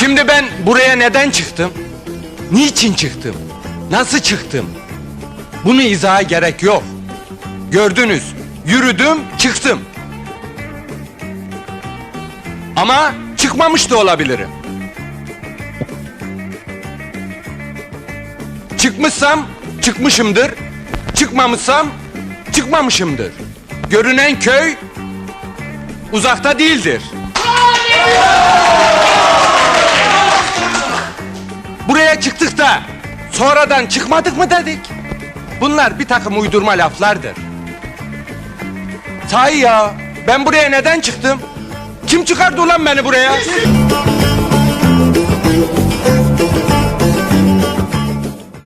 Şimdi ben buraya neden çıktım? Niçin çıktım? Nasıl çıktım? Bunu izaha gerek yok. Gördünüz, yürüdüm, çıktım. Ama çıkmamış da olabilirim. Çıkmışsam çıkmışımdır. Çıkmamışsam çıkmamışımdır. Görünen köy uzakta değildir. Çıktık da sonradan çıkmadık mı dedik? Bunlar bir takım uydurma laflardır. Sahi ya ben buraya neden çıktım? Kim çıkardı ulan beni buraya?